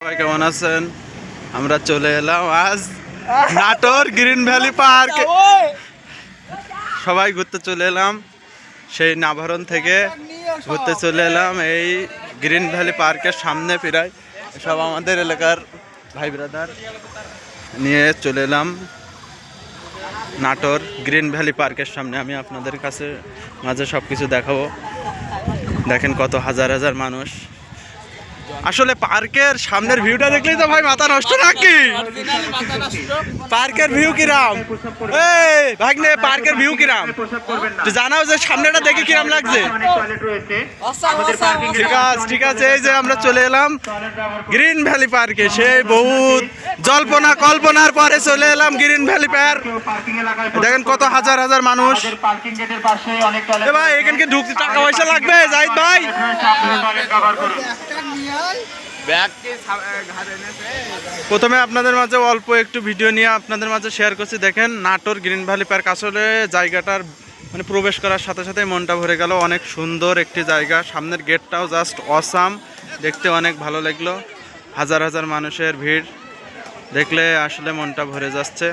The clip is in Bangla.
সবাই কেমন আছেন? আমরা চলে এলাম আজ নাটোর গ্রিন ভ্যালি পার্ক। সবাই ঘুরতে চলে এলাম। সেই নাভারণ থেকে ঘুরতে চলে এলাম এই গ্রিন ভ্যালি পার্কের সামনে প্রায়। সব আমাদের এলাকার ভাই ব্রাদার নিয়ে চলে এলাম নাটোর গ্রিন ভ্যালি পার্কের সামনে। আমি আপনাদের কাছে, মাঝে সব কিছু দেখাবো। দেখেন কত হাজার হাজার মানুষ। আসলে পার্কের সামনের ভিউটা দেখলেই তো ভাই মাথা নষ্ট নাকি? পার্কের ভিউ কিরাম? এই, ভাগ্নে, পার্কের ভিউ কিরাম? জানাও যে সামনেটা দেখে কিরাম লাগছে। ঠিক আছে ঠিক আছে, এই যে আমরা চলে এলাম। গ্রিন ভ্যালি পার্কে, সেই বহুত জল্পনা কল্পনার পরে চলে এলাম গ্রিন ভ্যালি পার্ক দেখেন কত হাজার হাজার মানুষ। ভাই এখানকে ঢুকতে টাকা পয়সা লাগবে, জাহিদ ভাই। প্রথমে আপনাদের মাঝে অল্প একটু ভিডিও নিয়ে আপনাদের মাঝে শেয়ার করছি। দেখেন, নাটোর গ্রিন ভ্যালি পার্ক আসলে জায়গাটার মানে প্রবেশ করার সাথে সাথে মনটা ভরে গেল। অনেক সুন্দর একটি জায়গা। সামনের গেটটাও জাস্ট অসাম দেখতে অনেক ভালো লাগল। হাজার হাজার মানুষের ভিড়। দেখলে আসলে মনটা ভরে যাচ্ছে।